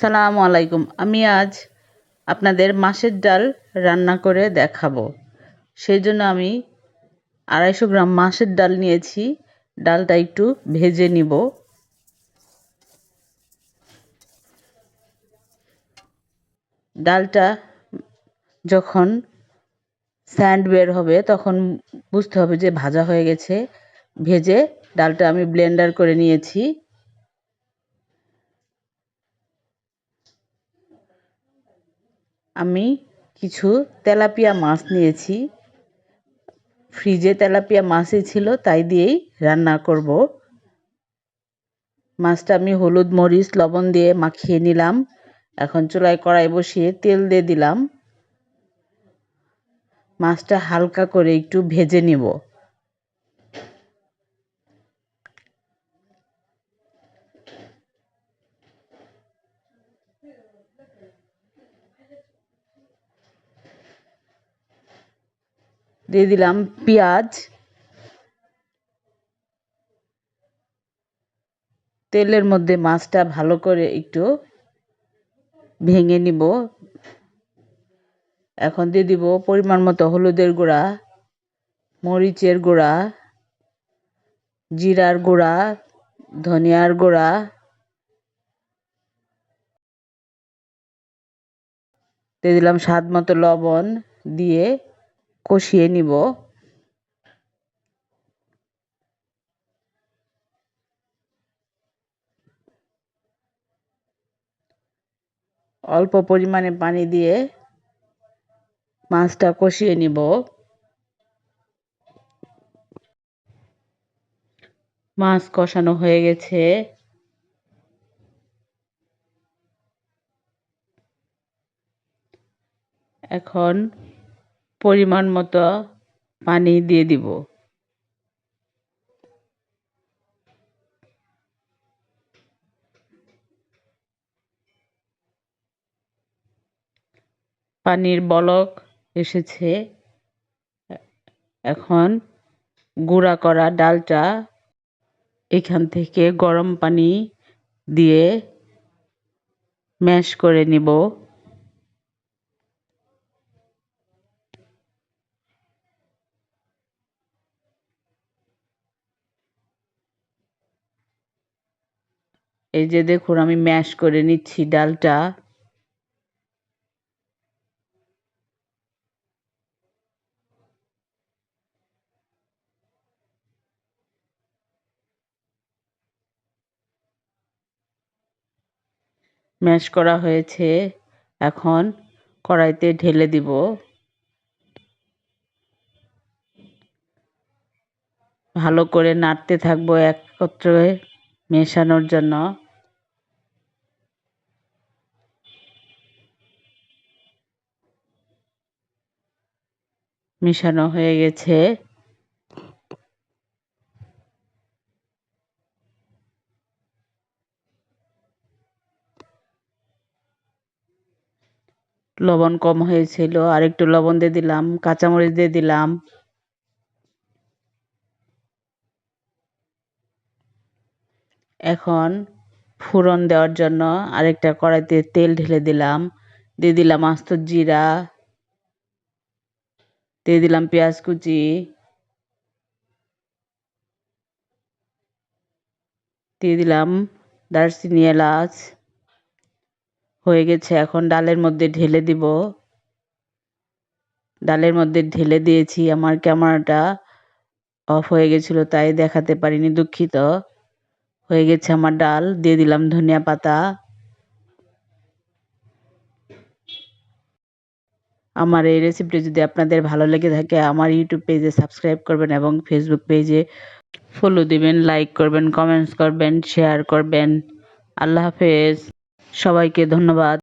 আসসালামু আলাইকুম। আমি আজ আপনাদের মাছের ডাল রান্না করে দেখাবো। সেই জন্য আমি আড়াইশো গ্রাম মাছের ডাল নিয়েছি। ডালটা একটু ভেজে নিব। ডালটা যখন স্যান্ড বের হবে, তখন বুঝতে হবে যে ভাজা হয়ে গেছে। ভেজে ডালটা আমি ব্লেন্ডার করে নিয়েছি। আমি কিছু তেলাপিয়া মাছ নিয়েছি। ফ্রিজে তেলাপিয়া মাছই ছিল, তাই দিয়েই রান্না করব। মাছটা আমি হলুদ, মরিচ, লবণ দিয়ে মাখিয়ে নিলাম। এখন চুলায় কড়াই বসিয়ে তেল দিয়ে দিলাম। মাছটা হালকা করে একটু ভেজে নিব। দিয়ে দিলাম পেঁয়াজ, তেলের মধ্যে মাছটা ভালো করে একটু ভেঙে নিব। এখন দিয়ে দিব পরিমাণ মতো হলুদের গুঁড়া, মরিচের গুঁড়া, জিরার গুঁড়া, ধনিয়ার গুঁড়া। দিয়ে দিলাম স্বাদ মতো লবণ দিয়ে কষিয়ে নিব। অল্প পরিমাণে পানি দিয়ে মাছটা কষিয়ে নিব। মাছ কষানো হয়ে গেছে। এখন পরিমাণ মতো পানি দিয়ে দিব। পানির বলক এসেছে। এখন গুঁড়া করা ডালটা এখান থেকে গরম পানি দিয়ে ম্যাশ করে নিব। এই যে দেখুন, আমি ম্যাশ করে নিচ্ছি ডালটা। ম্যাশ করা হয়েছে। এখন কড়াইতে ঢেলে দিব। ভালো করে নাড়তে থাকব একত্রে। মেশানোর জন্য। মেশানো হয়ে গেছে। লবণ কম হয়েছিল। আর একটু লবণ দিয়ে দিলাম, কাঁচামরিচ দিয়ে দিলাম। এখন ফোড়ন দেওয়ার জন্য আরেকটা কড়াইতে তেল ঢেলে দিলাম। দিয়ে দিলাম আস্ত জিরা। দিয়ে দিলাম পেঁয়াজ কুচি। দিয়ে দিলাম দারচিনি এলাচ। হয়ে গেছে, এখন ডালের মধ্যে ঢেলে দিব। ডালের মধ্যে ঢেলে দিয়েছি, আমার ক্যামেরাটা অফ হয়ে গেছিল, তাই দেখাতে পারিনি, দুঃখিত। হয়ে গেছে আমার ডাল, দিয়ে দিলাম ধনিয়া পাতা। আমার এই রেসিপিটি যদি আপনাদের ভালো লেগে থাকে, আমার ইউটিউব পেজে সাবস্ক্রাইব করবেন এবং ফেসবুক পেজে ফলো দিবেন লাইক করবেন কমেন্টস করবেন শেয়ার করবেন। আল্লাহ হাফেজ। সবাইকে ধন্যবাদ।